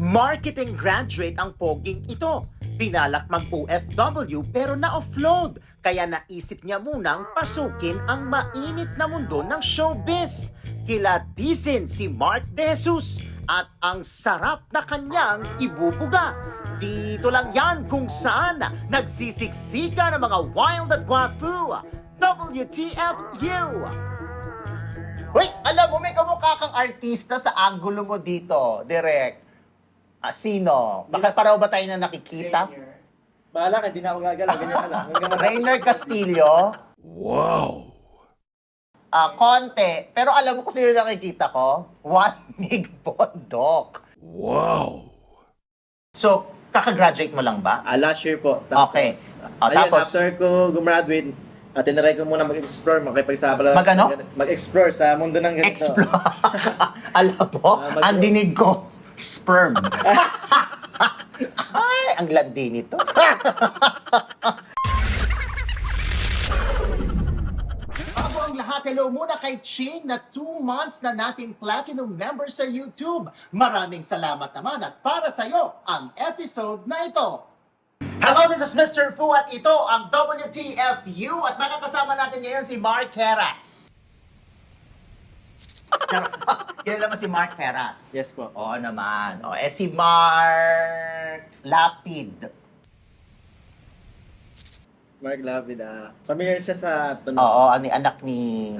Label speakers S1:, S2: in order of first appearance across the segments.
S1: Marketing graduate ang poging ito. Pinalak mag-OFW pero na-offload. Kaya naisip niya munang pasukin ang mainit na mundo ng showbiz. Kilatisin si Mark De Jesus at ang sarap na kanyang ibubuga. Dito lang yan kung saan nagsisiksika ng mga wild at guafu. WTFU! Hoy, alam mo, may kamukha kang artista sa angulo mo dito, direct. Ah, sino? Baka paraw ba tayo na nakikita?
S2: Bahala ka, di na ako gagalaw. Ganyan ka lang. Hanggang matapos.
S1: Rainer Castillo? Wow! Ah, konti. Pero alam mo kung sino nakikita ko? Juan Mig Bondok. Wow! So, kakagraduate mo lang ba?
S2: Ah, last year po.
S1: Okay. Ah,
S2: ayun,
S1: tapos?
S2: after ko gumraduate, at tinry ko muna mag-explore, makipagsabala.
S1: Mag ano?
S2: Mag-explore sa mundo ng ganito.
S1: Explore. alam mo,
S2: Ah, mag-
S1: ang dinig ko, sperm. Ay, ang landi nito. Bago ang lahat, hello muna kay Ching na 2 months na nating platinum member sa YouTube. Maraming salamat naman at para sa'yo ang episode na ito. Hello, this is Mr. Fu at ito ang WTFU at makakasama natin ngayon si Mark Heras. Kilala mo si Mark Heras?
S2: Yes po.
S1: Oo naman. O, eh si Mark Lapid.
S2: Mark Lavid, ah. Familiar siya sa tunog.
S1: Oo, ang anak ni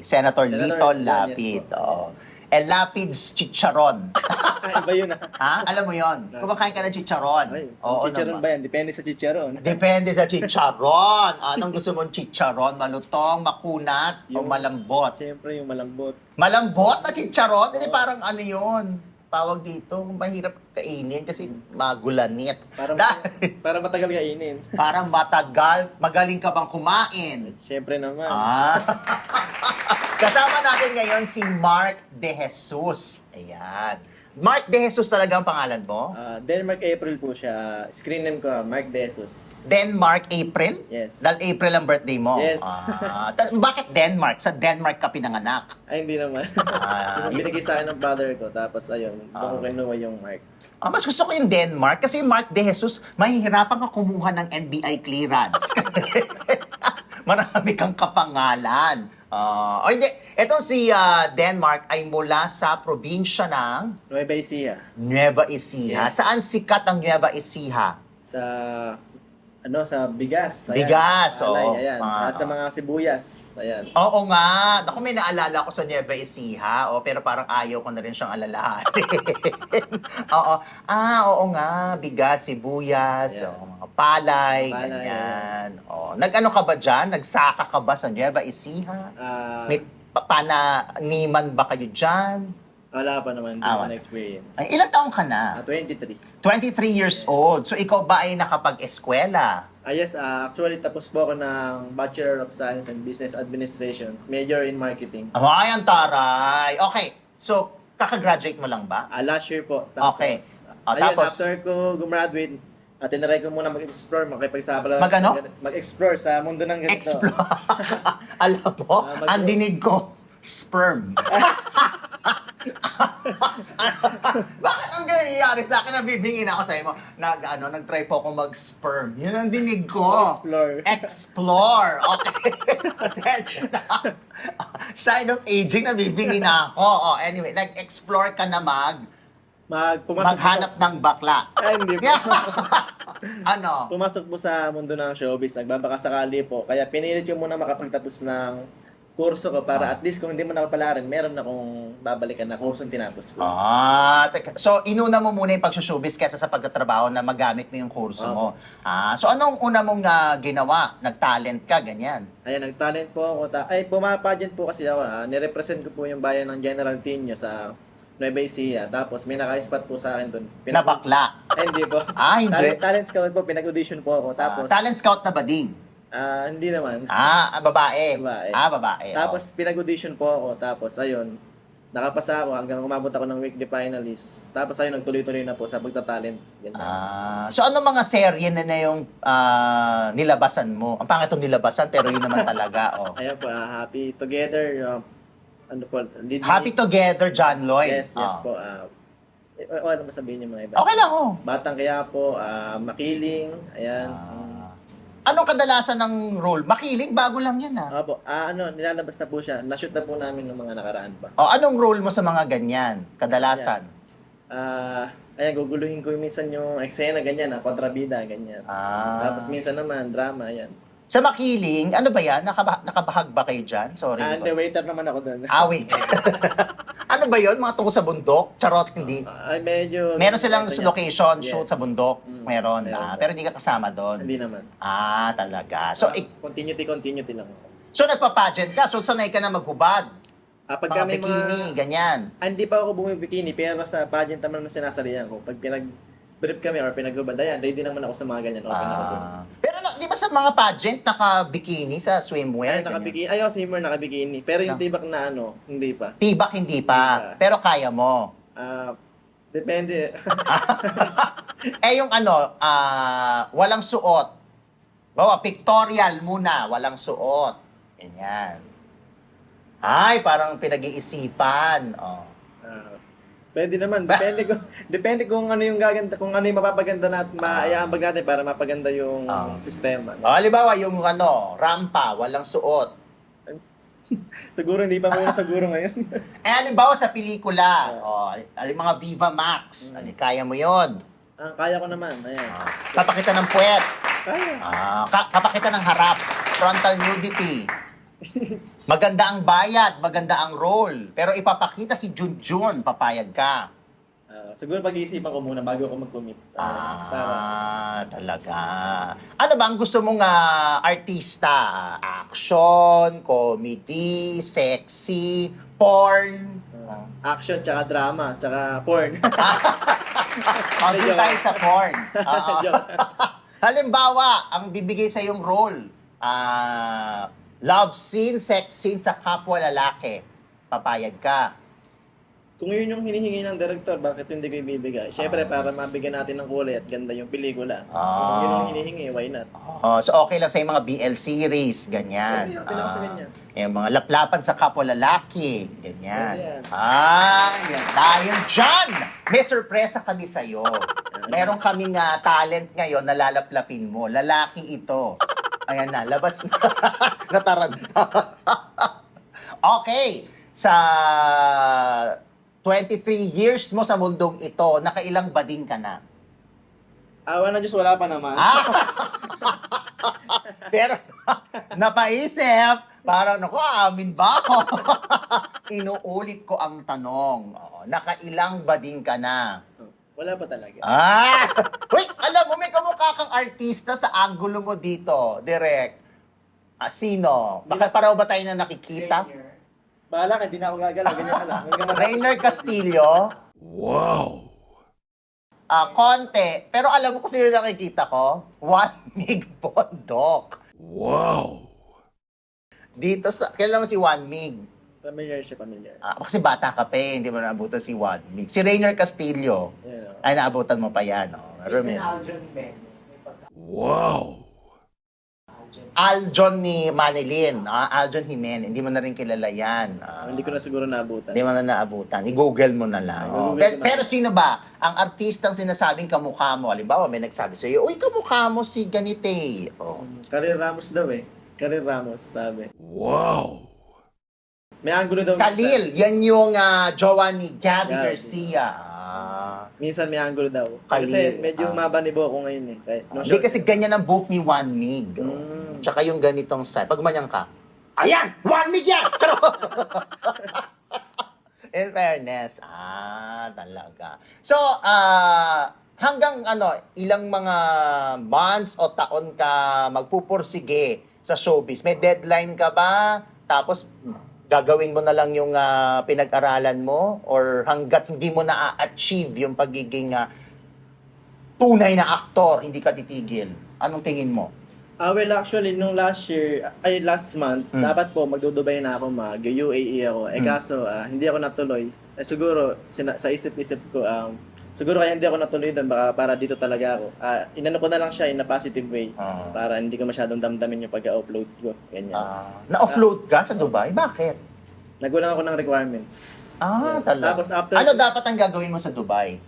S1: Senator,
S2: Senator
S1: Lito
S2: Lito,
S1: Lapid.
S2: yes po.
S1: Oo. Eh, Lapid's Chicharon.
S2: Ay, iba yun ah.
S1: ha? Alam mo yon? Kumakain ka ng chicharon.
S2: Ay,
S1: Oo
S2: chicharon
S1: naman.
S2: ba yan? Depende sa chicharon.
S1: Depende sa chicharon. Anong gusto mong chicharon? Malutong, makunat, o
S2: Yung-
S1: malambot?
S2: Siyempre, yung malambot.
S1: Malambot na chicharon? Hindi parang ano yun? Tawag dito, mahirap kainin kasi magulanit.
S2: Para,
S1: Dahil-
S2: para matagal kainin.
S1: parang matagal, magaling ka bang kumain?
S2: Siyempre naman.
S1: Ah. Kasama natin ngayon si Mark De Jesus. Ayan. Mark De Jesus talaga ang pangalan mo?
S2: Ah, Denmark April po siya. Screen name ko, Mark Desus.
S1: Denmark April?
S2: Yes.
S1: Dahil April ang birthday mo?
S2: Yes.
S1: Ah, ta- bakit Denmark? Sa Denmark ka pinanganak?
S2: Ay, hindi naman.
S1: Ah,
S2: yung binigay sa akin ng brother ko. Tapos, ayun, doon ko
S1: Ah.
S2: kinuha yung Mark.
S1: Ah, mas gusto ko yung Denmark kasi yung Mark De Jesus, mahihirapan ka kumuha ng NBI clearance. Kasi marami kang kapangalan. Ah, o hindi, etong si ah, Denmark ay mula sa probinsya ng
S2: Nueva Ecija.
S1: Nueva Ecija.
S2: Yes.
S1: Saan sikat ang Nueva Ecija?
S2: Sa, ano, sa bigas.
S1: Bigas,
S2: Alay,
S1: oo.
S2: ayan.
S1: Ah.
S2: At sa mga sibuyas. Ayan.
S1: Oo nga. Ako may naalala ko sa Nueva Ecija. O, pero parang ayaw ko na rin siyang alalahanin. oo. Ah, oo nga. Bigas, sibuyas, oo, mga palay,
S2: Palay,
S1: ganyan. Oo. Nag-ano ka ba dyan? Nagsaka ka ba sa Nueva Ecija?
S2: Ah,
S1: May pa- pananiman ba kayo dyan?
S2: wala pa naman. Hindi
S1: Ah, wala.
S2: na experience.
S1: Ay, ilang taong ka na?
S2: Ah, 23.
S1: 23 years old. So, ikaw ba ay nakapag-eskwela?
S2: Ah, yes, ah, actually tapos po ako ng Bachelor of Science in Business Administration. Major in Marketing.
S1: Ay, ang taray. Okay. So, kakagraduate mo lang ba?
S2: Ah, last year po.
S1: Okay. Ah,
S2: ayun,
S1: tapos?
S2: after ko gumraduate, at tinry ko muna mag-explore, makipagsabala.
S1: Mag ano?
S2: Mag-explore sa mundo ng ganito.
S1: Explore. Alam mo,
S2: Ah, mag-
S1: ang dinig ko, sperm. Bakit ang nangyayari sa akin? Nabibingin ako sa'yo mo. Nag, ano, nag-try po ako mag-sperm. Yun ang dinig ko.
S2: Explore.
S1: Explore. Okay. Pasensya na. Sign of aging, nabibingin ako. Oh, anyway, nag-explore ka na mag,
S2: Mag, pumasok
S1: maghanap ng bakla.
S2: Ay, hindi po.
S1: ano?
S2: pumasok po sa mundo ng showbiz, nagbabaka sakali po. Kaya pinilit ko muna makapagtapos ng kurso ko
S1: Ah.
S2: para at least kung hindi mo nakapalaran, meron na akong babalikan na kursong tinapos ko.
S1: Ah, teka. So, inuna mo muna yung pagsushowbiz kesa sa pagtatrabaho na magamit mo yung kurso mo. Ah, so anong una mong ah, ginawa? Nag-talent ka, ganyan.
S2: Ayan, nag-talent po ako. Ta- ay, pumapagent po kasi ako. Ah. Nirepresent ko po yung bayan ng General Tino sa Nueva Ecija. Tapos may naka-spot po sa akin doon.
S1: Na bakla.
S2: Ay, hindi po.
S1: Ah, hindi.
S2: Talent, talent scout po, pinag-audition po ako. Tapos,
S1: Ah, talent scout na bading.
S2: ah, hindi naman.
S1: Ah, ah, babae.
S2: Babae.
S1: Ah, babae.
S2: Tapos, pinag-audition po ako. Tapos, ayun, nakapasa ako hanggang umabot ako ng weekly finalist. Tapos, ayun, nagtuloy-tuloy na po sa pagtatalent. Ganyan.
S1: Ah, so ano mga serye na na yung ah, nilabasan mo? Ang pangit itong nilabasan, pero yun naman talaga. Oh.
S2: Ayun po, ah, Happy Together. ah, ano po, lead
S1: Happy Together, John Lloyd.
S2: Yes, yes
S1: Ah.
S2: po. ah, Eh, o ano masabihin niyo mga iba?
S1: Okay lang, oh.
S2: Batang kaya po, ah, makiling, ayan.
S1: Ah. Anong kadalasan ng role? Makiling, bago lang yan ah.
S2: Opo, ah, ano, nilalabas na po siya. Na-shoot na po namin ng mga nakaraan pa.
S1: O, anong role mo sa mga ganyan? Kadalasan?
S2: Ah, ayan, guguluhin ko minsan yung eksena, ganyan, ah, kontrabida, ganyan.
S1: Ah.
S2: Tapos minsan naman, drama, ayan.
S1: Sa makiling, ano ba yan? Nakaba- nakabahag ba kayo dyan? Sorry.
S2: Ah,
S1: di
S2: hindi,
S1: ba?
S2: waiter naman ako doon.
S1: Ah, wait. ano ba yon Mga tungkol sa bundok? Charot, hindi.
S2: Ay, medyo...
S1: Meron silang
S2: Ganyan.
S1: location,
S2: Yes.
S1: shoot sa bundok.
S2: Mm,
S1: Meron.
S2: meron
S1: Ah,
S2: po.
S1: pero hindi ka kasama doon.
S2: Hindi naman.
S1: Ah, talaga. So, ik-
S2: continuity, continuity lang.
S1: so nagpa-pageant ka. So, sanay ka na maghubad.
S2: Ah, pag
S1: Mga
S2: kami
S1: bikini,
S2: mga...
S1: ganyan.
S2: Ah, hindi pa ako bumibikini, pero sa pageant naman na sinasalihan ko. Pag pinag-brief kami or pinag-ubad, ayan, ready naman ako sa mga ganyan. Open ako doon.
S1: Ah. Pero na- di ba sa mga pageant, naka-bikini sa swimwear?
S2: Ay,
S1: ganyan?
S2: nakabikini. Ay, ako swimmer, nakabikini. Pero yung
S1: No.
S2: tibak na ano, hindi pa.
S1: Tibak hindi pa.
S2: Hindi pa.
S1: Pero kaya mo.
S2: Ah, depende.
S1: Eh yung ano, ah, walang suot. Bawa, pictorial muna, walang suot. Ganyan. Ay, parang pinag-iisipan. Oh.
S2: Ah, pwede naman. Depende kung depende kung ano yung gaganda, kung ano yung mapapaganda natin, maayaambag natin para mapaganda yung
S1: Ah.
S2: sistema.
S1: Oh, halimbawa, yung ano, rampa, walang suot.
S2: Siguro hindi pa muna siguro ngayon.
S1: Eh, halimbawa sa pelikula, oh, alim mga Viva Max,
S2: Mm.
S1: ano, kaya mo yon.
S2: ah, kaya ko naman. Ayan.
S1: Ah, kapakita ng puwet,
S2: Kaya.
S1: ah, ka- kapakita ng harap, frontal nudity. Maganda ang bayad, maganda ang role. Pero ipapakita si Junjun, papayag ka.
S2: Ah, siguro pag-iisipan ko muna bago ako mag-commit. Ah, para
S1: Ah, talaga. Ano ba ang gusto mong ah, artista? Action, comedy, sexy, porn?
S2: ah, action, tsaka drama, tsaka porn.
S1: Oh, doon tayo sa porn. Oo.
S2: Joke.
S1: Halimbawa, ang bibigay sa yung role, ah, love scene, sex scene sa kapwa lalaki. Papayag ka.
S2: Kung yun yung hinihingi ng director, bakit hindi ko ibibigay? Siyempre, para mabigyan natin ng kulay at ganda yung pelikula.
S1: Ah.
S2: Kung yun yung hinihingi, why not?
S1: Oh, so okay lang sa yung mga BL series, ganyan.
S2: Pwede, sa
S1: Ah,
S2: ganyan.
S1: yung mga laplapan sa kapwa lalaki, ganyan.
S2: Pwede yan.
S1: Ah, yan. Dahil dyan, may sorpresa kami sa'yo. Meron kaming ah, talent ngayon na lalaplapin mo. Lalaki ito. Ayan na, labas na. Nataranta. okay. Sa 23 years mo sa mundong ito, nakailang bading ka na?
S2: Awa ng Diyos, wala pa naman.
S1: Ah! Pero napaisip, parang naku, amin ba ako? Inuulit ko ang tanong. Oo, nakailang bading ka na?
S2: Wala pa talaga.
S1: Ah! Uy, alam mo, may kamukha kang artista sa angulo mo dito, direct. Ah, sino? Baka paraw ba tayo na nakikita?
S2: Bahala ka, hindi na ako gagalaw. Ganyan ka lang. Hanggang matapos.
S1: Rainer Castillo? Wow! Ah, konti. Pero alam mo kung sino nakikita ko? One Mig Bondok.
S3: Wow.
S1: Dito sa, kailan mo si One Mig?
S2: Familiar siya, familiar.
S1: Ah, kasi bata ka pa eh, hindi mo naabutan si One Mig. Si Rainer Castillo,
S2: Yan, oh.
S1: ay naabutan mo pa yan. Oh. Remember?
S3: Wow.
S1: Aljon ni Manilin, ah, Aljon Jimenez, hindi mo na rin kilala yan. Ah,
S2: Hindi ko na siguro naabutan.
S1: Hindi mo na naabutan. I-google mo na lang. Oh.
S2: na.
S1: pero sino ba? Ang artistang sinasabing kamukha mo. Halimbawa, may nagsabi sa'yo, Uy, kamukha mo si ganite. Oh.
S2: Karir Ramos daw eh. Karir Ramos, sabi.
S3: Wow.
S2: May angulo daw.
S1: Khalil, yan yung ah, jowa ni Gabby
S2: Gabby.
S1: Garcia. Ah.
S2: Minsan may angulo daw.
S1: Khalil,
S2: Kasi medyo
S1: ah.
S2: maba ni Bo ako ngayon eh. Kaya, no,
S1: Hindi
S2: short-
S1: kasi ganyan ang book ni One Mig.
S2: Mm.
S1: Tsaka yung ganitong style. Pag manyang ka, ayan! One Mig yan! Charot! In fairness, ah, talaga. So, ah, hanggang ano, ilang mga months o taon ka magpupursige sa showbiz? May deadline ka ba? Tapos, gagawin mo na lang yung ah, pinag-aralan mo? Or hanggat hindi mo na-achieve yung pagiging ah, tunay na aktor, hindi ka titigil? Anong tingin mo?
S2: Ah, well, actually, nung last year, ay last month,
S1: Mm.
S2: dapat po magdudubay na ako, mag-UAE ako. Eh
S1: Mm.
S2: kaso, ah, hindi ako natuloy. Eh siguro, sina- sa isip-isip ko, um, siguro kaya hindi ako natuloy doon, baka para dito talaga ako. Ah, inano ko na lang siya in a positive way,
S1: Ah.
S2: para hindi ko masyadong damdamin yung pag-upload ko. Ganyan.
S1: Ah, na-offload ka sa Dubai? Bakit?
S2: Nagulang ako ng requirements.
S1: Ah, talaga.
S2: Tapos after,
S1: Ano dapat ang gagawin mo sa Dubai?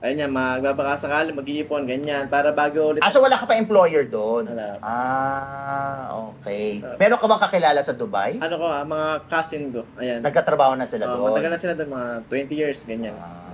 S2: ayun yan, magbabakasakali, mag-iipon, ganyan, para bago ulit.
S1: Ah, so wala ka pa employer doon?
S2: Wala.
S1: Ah, okay.
S2: So-
S1: Meron ka bang kakilala sa Dubai?
S2: Ano ko, ah, mga cousin ko, ayan.
S1: Nagkatrabaho na sila
S2: Uh,
S1: doon?
S2: matagal na sila doon, mga 20 years, ganyan.
S1: Ah,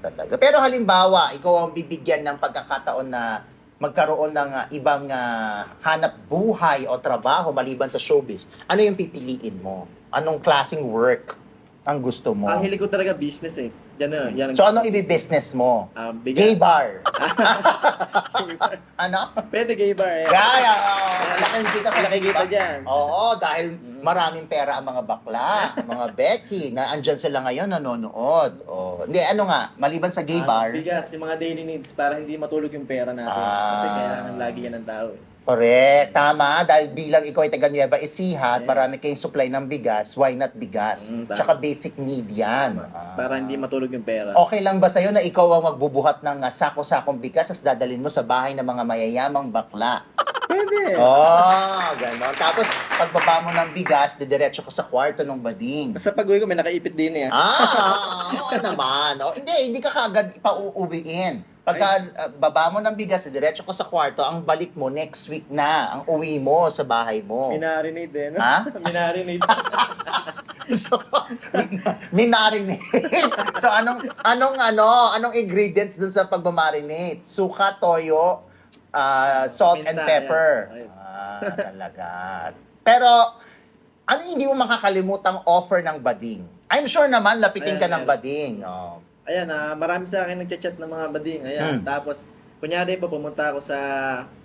S1: talaga. Pero halimbawa, ikaw ang bibigyan ng pagkakataon na magkaroon ng ah, ibang ah, hanap buhay o trabaho maliban sa showbiz, ano yung pipiliin mo? Anong klaseng work ang gusto mo?
S2: Ang hilig ko talaga business eh. Yan na, yan.
S1: so, anong i-business mo?
S2: Ah,
S1: Gay
S2: bigas.
S1: bar. ano?
S2: Pwede gay bar eh.
S1: Gaya, oh, malaking kita sa gay
S2: kita
S1: bar.
S2: dyan.
S1: Oo, dahil maraming pera ang mga bakla, mga Becky, na andyan sila ngayon nanonood. Oh, hindi, ano nga, maliban sa gay
S2: Ah,
S1: bar,
S2: bigas, yung mga daily needs para hindi matulog yung pera natin.
S1: Ah.
S2: Kasi kailangan lagi yan ng tao eh.
S1: correct, tama, dahil bilang ikaw ay taga Nueva Ecija
S2: Yes.
S1: marami kayong supply ng bigas, why not bigas?
S2: Mm, tama.
S1: Tsaka basic need yan. Ah.
S2: Para hindi matulog yung pera.
S1: Okay lang ba sa'yo na ikaw ang magbubuhat ng ah, sako-sakong bigas at dadalhin mo sa bahay ng mga mayayamang bakla?
S2: Pwede.
S1: Oh, gano'n. Tapos, pagbaba mo ng bigas, didiretso ka sa kwarto ng bading.
S2: Basta pag uwi ko, may nakaipit din eh.
S1: Ah, oo naman. Oh, hindi, hindi ka kagad pauuwiin. Pagka uh, baba mo ng bigas, diretso ka sa kwarto, ang balik mo next week na, ang uwi mo sa bahay mo.
S2: Minarinate. No?
S1: Ha?
S2: Minarinate.
S1: so, minarinate. so, anong, anong, ano, anong ingredients dun sa pagmamarinate? Suka, toyo, ah, salt and pepper.
S2: yan.
S1: Ah, talaga. Pero, ano yung hindi mo makakalimutang offer ng bading? I'm sure naman, lapitin ka
S2: Ayan,
S1: ng bading. Oh.
S2: Ayan, ah, marami sa akin nagchat-chat ng mga bading. Ayan,
S1: Hmm.
S2: tapos, kunyari po, pumunta ako sa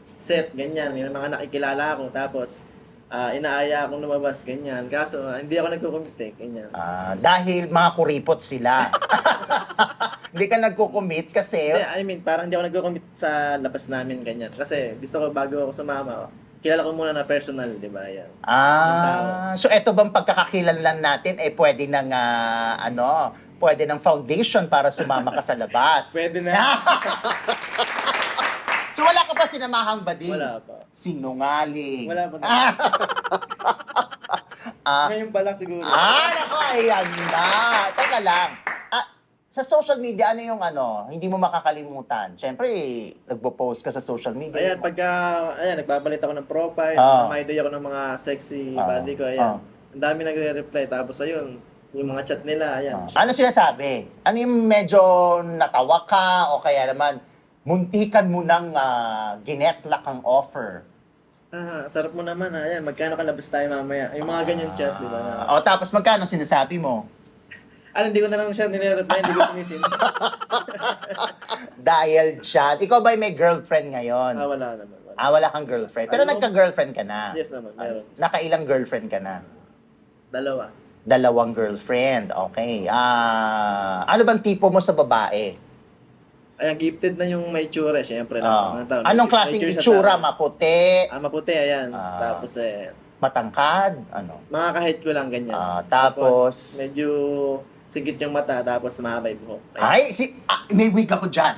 S2: set, ganyan, may mga nakikilala ako, tapos, ah, inaaya akong lumabas, ganyan. Kaso, ah, hindi ako nagkukumit eh, ganyan.
S1: Ah, dahil mga kuripot sila. Hindi ka nagko-commit kasi
S2: Hindi, I mean, parang hindi ako nagkukumit sa labas namin, ganyan. Kasi, gusto ko, bago ako sumama, kilala ko muna na personal, di ba? Ayan.
S1: Ah, so eto bang pagkakakilanlan natin eh pwede ng ah, ano, pwede ng foundation para sumama ka sa labas.
S2: Pwede na.
S1: so wala ka pa sinamahang bading?
S2: Wala pa.
S1: Sinungaling.
S2: Wala pa.
S1: Ah, ah,
S2: Ngayon pa lang siguro.
S1: ah, nako, ayan na. Teka lang. Ah, sa social media, ano yung ano, hindi mo makakalimutan? Siyempre, nagpo-post ka sa social media.
S2: Ayan, pagka, ayan, nagbabalit ako ng profile,
S1: Ah.
S2: may idea ako ng mga sexy
S1: Ah.
S2: body ko, ayan.
S1: Ah.
S2: Ang dami nagre-reply, tapos ayun, yung mga chat nila, ayan.
S1: Ano sinasabi? Ano yung medyo natawa ka o kaya naman muntikan mo nang uh, ginetlak ang offer?
S2: Ah, sarap mo naman, ah. ayan, magkano ka labas tayo mamaya? Yung mga ganyan chat, di ba?
S1: Ah, o tapos magkano sinasabi mo?
S2: Alam, hindi ko na lang siya nire-reply, hindi ko sinisin.
S1: Dahil dyan, ikaw ba may girlfriend ngayon?
S2: ah, wala naman. Wala.
S1: Ah, wala kang girlfriend. Pero
S2: Ano?
S1: nagka-girlfriend ka na?
S2: Yes naman, meron.
S1: Nakailang girlfriend ka na?
S2: Dalawa.
S1: Dalawang girlfriend. Okay. Ah, ano bang tipo mo sa babae?
S2: Ayan, gifted na yung may tsura, syempre.
S1: Ah.
S2: Mga tao,
S1: anong
S2: may
S1: klaseng
S2: sa
S1: itsura? Maputi?
S2: Ah, maputi, ayan.
S1: Ah.
S2: Tapos, eh,
S1: Matangkad? Ano?
S2: mga kahit ko lang ganyan.
S1: Ah, tapos?
S2: medyo sigit yung mata, tapos mahaba yung buhok. Ayan.
S1: Ay, si, ah, may wig ako dyan.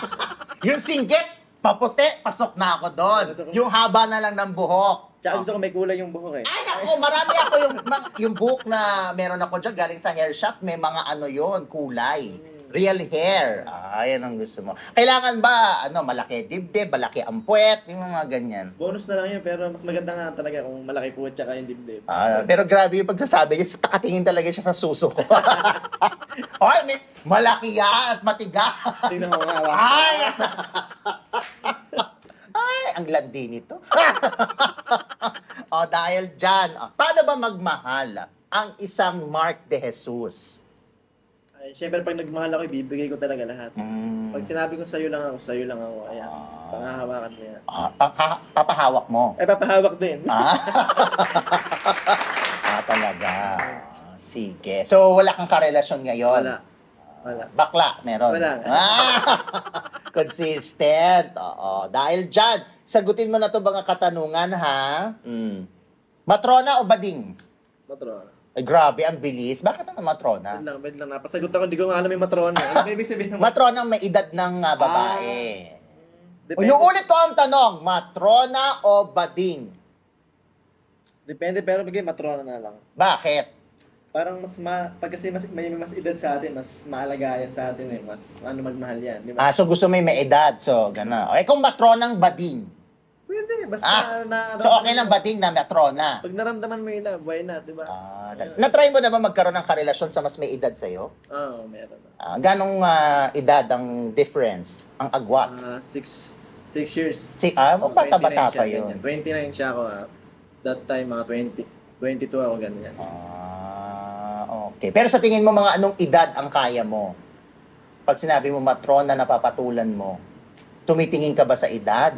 S1: yung singgit, paputi, pasok na ako doon. Yung haba na lang ng buhok.
S2: Tsaka gusto ko may kulay yung buhok eh.
S1: Ay, nako, marami ako yung, yung buhok na meron ako dyan, galing sa hair shaft, may mga ano yon kulay. Real hair. Ah, yan ang gusto mo. Kailangan ba, ano, malaki dibdib, malaki ang puwet, yung mga ganyan.
S2: Bonus na lang yun, pero mas maganda nga talaga kung malaki po at saka yung dibdib.
S1: Ah, pero grabe yung pagsasabi niya, takatingin talaga siya sa suso ko. Ay, may, malaki yan at matigas.
S2: Tingnan mo nga.
S1: Ay! Ay, ang landi nito. o, dahil dyan, o, paano ba magmahal ang isang Mark de Jesus?
S2: Ay, syempre pag nagmahal ako, ibibigay ko talaga lahat.
S1: Mm,
S2: Pag sinabi ko sa'yo lang ako, sa'yo lang ako. Ayan.
S1: Ah.
S2: Pangahawakan mo yan.
S1: ah, papa- papahawak mo.
S2: Eh, papahawak din.
S1: Ah? ah, talaga. Ah, Sige. So, wala kang karelasyon ngayon?
S2: Wala. Wala.
S1: Bakla, meron.
S2: Wala.
S1: Ah, consistent. Oo. Dahil dyan, sagutin mo na to mga katanungan, ha? Mm. Matrona o bading?
S2: Matrona.
S1: Ay, grabe, ang bilis. Bakit naman matrona?
S2: Wait lang, wait lang. Napasagot ako, hindi ko nga alam yung matrona. Ano ba ibig sabihin ng
S1: Matrona ang may edad ng ah, babae.
S2: Depende,
S1: Inuulit ko ang tanong, matrona o bading?
S2: depende, pero bigay matrona na lang.
S1: Bakit?
S2: Parang mas ma... Pag kasi mas, may mas edad sa atin, mas maalagaan sa atin eh. Mas ano magmahal yan. Di ba?
S1: Ah, so gusto yung may edad. So, gano'n. Eh, kung matronang bading.
S2: Pwede. Basta
S1: Ah,
S2: na...
S1: So, okay lang bading na matrona.
S2: Pag naramdaman mo yung love, why not? Di ba?
S1: Ah, na-try mo na ba magkaroon ng karelasyon sa mas may edad sa'yo?
S2: Oo, meron na.
S1: Ah, ganong ah, edad ang difference? Ang agwat?
S2: Ah, six, six years.
S1: Si, ah,
S2: Oh,
S1: bata-bata
S2: 29
S1: pa
S2: siya,
S1: yun.
S2: ganyan. 29 siya ako. ah. That time, mga 20. 22 ako ganyan.
S1: Ah, okay. Pero sa tingin mo, mga anong edad ang kaya mo? Pag sinabi mo matrona na papatulan mo, tumitingin ka ba sa edad?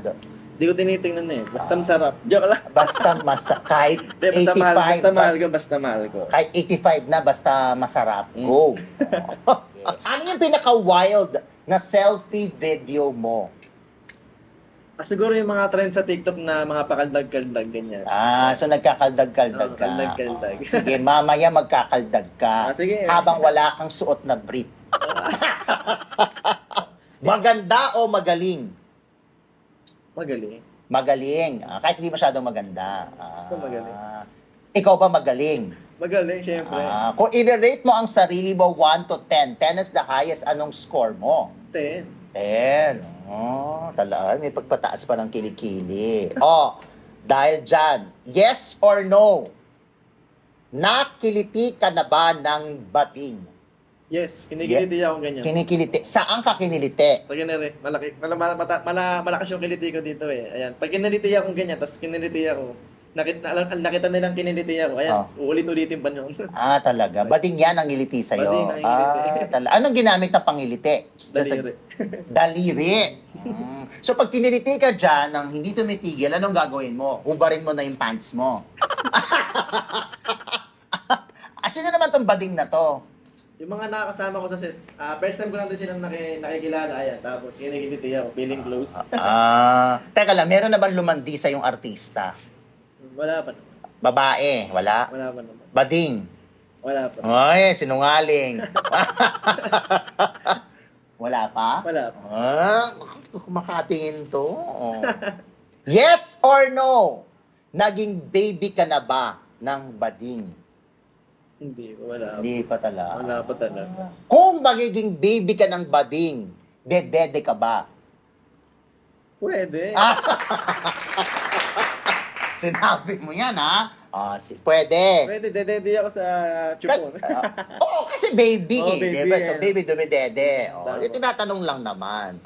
S2: Hindi ko tinitingnan eh. Basta masarap. Joke lang.
S1: Basta mas, kahit
S2: Hindi, basta
S1: 85,
S2: mahal, basta mahal ko, basta mahal ko.
S1: kahit 85 na, basta masarap.
S2: Mm.
S1: Go! ano yung pinaka-wild na selfie video mo?
S2: Ah, siguro yung mga trend sa TikTok na mga pakaldag-kaldag, ganyan.
S1: Ah, so nagkakaldag-kaldag
S2: Oo,
S1: ka.
S2: kaldag-kaldag.
S1: Oo. Sige, mamaya magkakaldag ka.
S2: Ah, sige.
S1: Habang wala kang suot na brief. Maganda o magaling?
S2: Magaling.
S1: Magaling. Ah, kahit hindi masyadong maganda. Ah,
S2: Basta magaling.
S1: Ikaw ba magaling?
S2: Magaling, syempre.
S1: Ah, kung i-rate mo ang sarili mo 1 to 10, 10 is the highest, anong score mo?
S2: Ten.
S1: 10. Oh, talaan, may pagpataas pa ng kilikili. Oh, dahil dyan, yes or no? Nakiliti ka na ba ng bating?
S2: Yes, kinikiliti ako ganyan.
S1: Kinikiliti. Saan ka kiniliti?
S2: Sa ganere, malaki, mala, mala, mata, mala, malakas yung kiliti ko dito eh. Ayan, pag kiniliti ako ganyan, tapos kiniliti ako, nakita, nakita nilang kiniliti ako, ayan,
S1: Oh.
S2: uulit-ulitin pa yun.
S1: Ah, talaga. Bading yan ang ngiliti sa'yo.
S2: Bading ang ngiliti.
S1: Ah, tala- Anong ginamit na pangiliti?
S2: Daliri.
S1: Daliri. Mm. So pag kiniliti ka dyan, nang hindi tumitigil, anong gagawin mo? Hubarin mo na yung pants mo. ah, sino naman tong bading na to?
S2: Yung mga nakakasama ko sa set, ah, first time ko lang din silang naki, nakikilala, ayan, tapos kinikiliti ako, feeling close.
S1: Ah, teka lang, meron na bang lumandi sa yung artista?
S2: Wala pa naman.
S1: Babae, wala.
S2: Wala pa naman.
S1: Bading.
S2: Wala pa.
S1: Ay, sinungaling. wala pa?
S2: Wala pa.
S1: Ah, kumakatingin to. yes or no? Naging baby ka na ba ng bading?
S2: Hindi, wala.
S1: Hindi pa talaga.
S2: Wala pa talaga.
S1: Kung magiging baby ka ng bading, dedede ka ba?
S2: Pwede.
S1: Ah. Sinabi mo yan, ha? Ah, si, pwede.
S2: Pwede, dedede ako sa chupon.
S1: Ah, Oo, kasi baby
S2: Oo,
S1: eh.
S2: baby
S1: diba? So, baby dumidede. Oh,
S2: Tama.
S1: eh, tinatanong lang naman.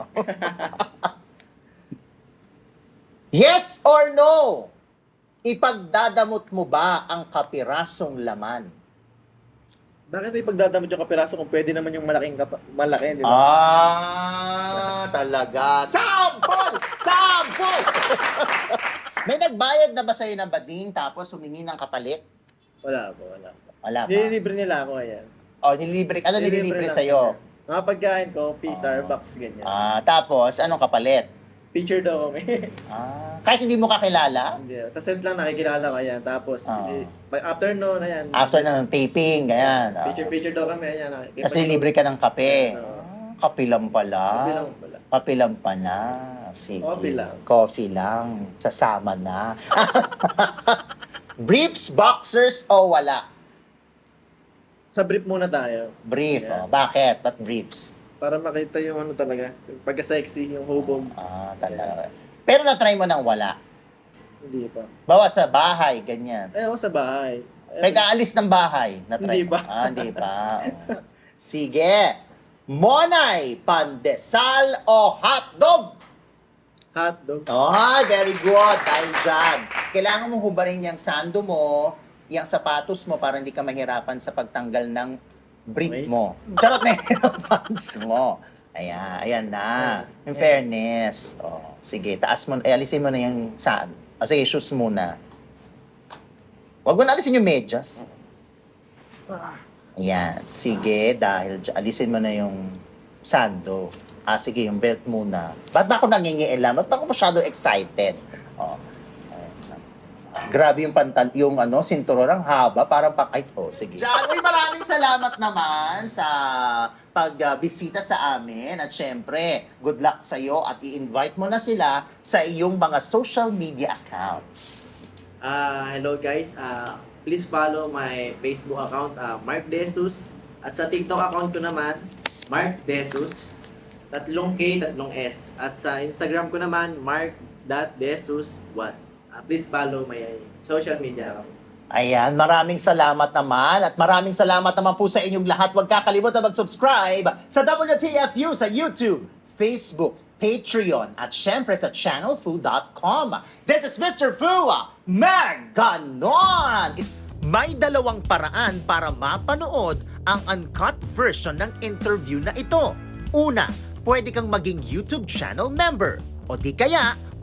S1: yes or no? Ipagdadamot mo ba ang kapirasong laman?
S2: Bakit may pagdadamot yung kapiraso kung pwede naman yung malaking kapa- malaki, di ba?
S1: Ah, talaga. Sampol! Sampol! May nagbayad na ba sa'yo ng bading tapos humingi ng kapalit?
S2: Wala po, wala po.
S1: Wala pa.
S2: Nililibre nila ako, ayan.
S1: Oh, nililibre. Ano nililibre
S2: lang
S1: sa'yo?
S2: Mga pagkain, coffee,
S1: Ah.
S2: Starbucks, ganyan.
S1: Ah, tapos, anong kapalit?
S2: Picture daw kami.
S1: Ah, kahit hindi mo kakilala?
S2: Hindi, sa set lang nakikilala ko, ayan. Tapos,
S1: Ah.
S2: eh, pag after noon, ayan.
S1: After na ng taping, ganyan. Ah.
S2: Picture, picture daw kami, ayan. nakikipag-
S1: Kasi libre ka ng kape. Ah, kape lang pala.
S2: Kape lang pala.
S1: Kape lang pala. Sige.
S2: Coffee lang.
S1: Coffee lang. Sasama na. Briefs, boxers, o wala?
S2: Sa brief muna tayo.
S1: Brief. Oh.
S2: Yeah.
S1: Bakit? Ba't briefs?
S2: Para makita yung ano talaga. yung Pagka-sexy, yung hubog.
S1: Ah, talaga. Pero na-try mo ng wala.
S2: Hindi pa.
S1: Bawa sa bahay, ganyan.
S2: Eh, ako sa bahay. Eh,
S1: May kaalis ng bahay. Na-try
S2: Hindi
S1: mo?
S2: pa.
S1: Ah, hindi pa. Sige. Monay, pandesal o hotdog?
S2: hotdog.
S1: Oh, very good. Dahil dyan. Kailangan mong hubarin yung sando mo, yung sapatos mo para hindi ka mahirapan sa pagtanggal ng brief mo. Charot na yung pants mo. Ayan, ayan na. In fairness. Oh, sige, taas mo, eh, alisin mo na yung saan. O sige, shoes muna. Huwag mo na alisin yung medyas. Ayan, sige, dahil dyan, alisin mo na yung sando. Ah, sige, yung belt muna. Ba't ba ako nangingialam? Ba't ba ako masyado excited? Oh. Grabe yung pantal, yung ano, sinturon ang haba, parang pak, ay, oh, sige. John, uy, maraming salamat naman sa pagbisita sa amin. At syempre, good luck sa'yo at i-invite mo na sila sa iyong mga social media accounts.
S2: Ah, hello guys. Ah, please follow my Facebook account, uh, Mark Desus. At sa TikTok account ko naman, Mark Desus. Tatlong K, tatlong S. At sa Instagram ko naman, mark.desus1. Uh, please follow my social media account.
S1: Ayan, maraming salamat naman at maraming salamat naman po sa inyong lahat. Huwag kakalimutan mag-subscribe sa WTFU sa YouTube, Facebook, Patreon at syempre sa channelfu.com. This is Mr. Fu, Maganon! May dalawang paraan para mapanood ang uncut version ng interview na ito. Una, pwede kang maging YouTube channel member. O di kaya,